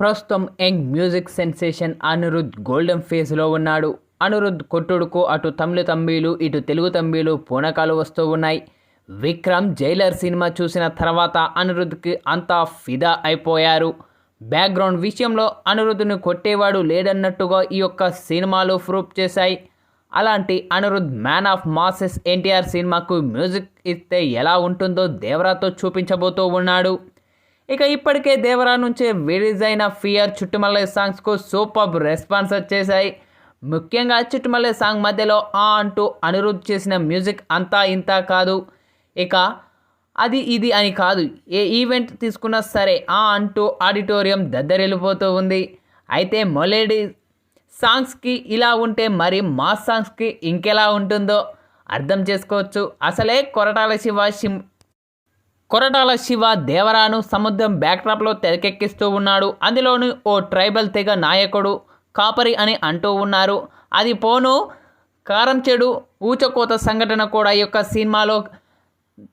ప్రస్తుతం young music sensation Anirudh golden ఫేజ్లో ఉన్నాడు. అనిరుద్ కొట్టుడుకు అటు తమిళ తంబీలు ఇటు తెలుగు తంబీలు పూనకాలు వస్తూ ఉన్నాయి. విక్రమ్ జైలర్ సినిమా చూసిన తర్వాత అనిరుద్కి అంతా ఫిదా అయిపోయారు. బ్యాక్గ్రౌండ్ విషయంలో అనిరుద్ని కొట్టేవాడు లేడన్నట్టుగా ఈ యొక్క సినిమాలు ప్రూఫ్ చేశాయి. అలాంటి Anirudh man of masses NTR సినిమాకు మ్యూజిక్ ఇస్తే ఎలా ఉంటుందో దేవరాతో చూపించబోతూ ఉన్నాడు. ఇక ఇప్పటికే దేవరా నుంచే రిలీజ్ అయిన ఫియర్ చుట్టుమల్లె సాంగ్స్కు సూపర్ రెస్పాన్స్ వచ్చేసాయి ముఖ్యంగా చుట్టుమల్లె సాంగ్ మధ్యలో ఆ అంటూ అనిరుద్ధ్ చేసిన మ్యూజిక్ అంతా ఇంత కాదు. ఇక అది ఇది అని కాదు ఏ ఈవెంట్ తీసుకున్నా సరే ఆ అంటూ ఆడిటోరియం దద్దరిల్లిపోతూ ఉంది. అయితే మొలేడి సాంగ్స్కి ఇలా ఉంటే మరి మా సాంగ్స్కి ఇంకెలా ఉంటుందో అర్థం చేసుకోవచ్చు. అసలే కొరటాల శివ కొరటాల శివ దేవరాను సముద్రం బ్యాక్డ్రాప్లో తెరకెక్కిస్తూ ఉన్నాడు. అందులోని ఓ ట్రైబల్ తెగ నాయకుడు కాపరి అని అంటూ ఉన్నారు. అది పోను కారం చెడు ఊచకోత సంఘటన కూడా ఈ యొక్క సినిమాలో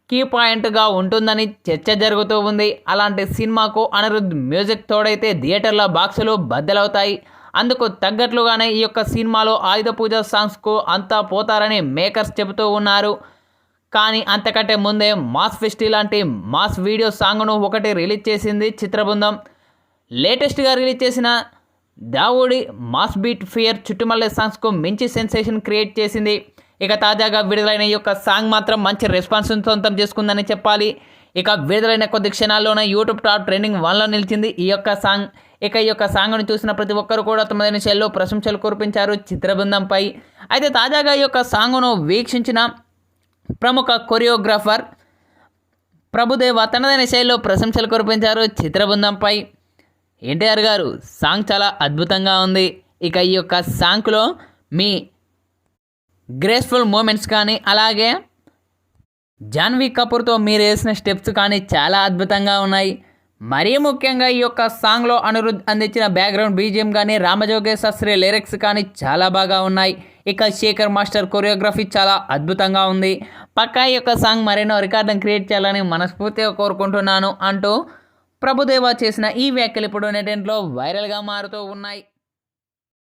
కీ పాయింట్గా ఉంటుందని చర్చ జరుగుతూ ఉంది. అలాంటి సినిమాకు అనిరుద్ మ్యూజిక్ తోడైతే థియేటర్ల బాక్సులు బద్దలవుతాయి. అందుకు తగ్గట్లుగానే ఈ యొక్క సినిమాలో ఆయుధ పూజ సాంగ్స్కు అంతా పోతారని మేకర్స్ చెబుతూ ఉన్నారు. కానీ అంతకంటే ముందే మాస్ ఫెస్టి లాంటి మాస్ వీడియో సాంగ్ను ఒకటి రిలీజ్ చేసింది చిత్రబృందం. లేటెస్ట్గా రిలీజ్ చేసిన Daavudi mass beat fear Chuttamalle సాంగ్స్కు మంచి సెన్సేషన్ క్రియేట్ చేసింది. ఇక తాజాగా విడుదలైన ఈ యొక్క సాంగ్ మాత్రం మంచి రెస్పాన్స్ సొంతం చేసుకుందని చెప్పాలి. ఇక విడుదలైన కొద్ది క్షణాల్లోనే యూట్యూబ్ టాప్ ట్రెండింగ్ వన్లో నిలిచింది ఈ యొక్క సాంగ్. ఇక ఈ యొక్క సాంగ్ను చూసిన ప్రతి ఒక్కరు కూడా తొమ్మిది నిమిషాల్లో ప్రశంసలు కురిపించారు చిత్రబృందంపై. అయితే తాజాగా ఈ యొక్క సాంగ్ను వీక్షించిన ప్రముఖ కొరియోగ్రాఫర్ ప్రభుదేవ తనదైన శైలిలో ప్రశంసలు కురిపించారు చిత్రబృందంపై. ఎన్టీఆర్ గారు సాంగ్ చాలా అద్భుతంగా ఉంది. ఇక ఈ యొక్క సాంగ్లో మీ గ్రేస్ఫుల్ మూమెంట్స్ కానీ అలాగే జాన్వీ కపూర్తో మీరు వేసిన స్టెప్స్ కానీ చాలా అద్భుతంగా ఉన్నాయి. మరీ ముఖ్యంగా ఈ యొక్క సాంగ్లో అనిరుద్ అందించిన బ్యాక్గ్రౌండ్ బీజిఎం కానీ రామజోగే శాస్త్రి లిరిక్స్ కానీ చాలా బాగా ఉన్నాయి. ఇక శేఖర్ మాస్టర్ కొరియోగ్రఫీ చాలా అద్భుతంగా ఉంది. పక్కా ఈ యొక్క సాంగ్ మరెన్నో రికార్డును క్రియేట్ చేయాలని మనస్ఫూర్తిగా కోరుకుంటున్నాను అంటూ ప్రభుదేవా చేసిన ఈ వ్యాఖ్యలు ఇప్పుడు నెటెంట్లో వైరల్గా మారుతూ ఉన్నాయి.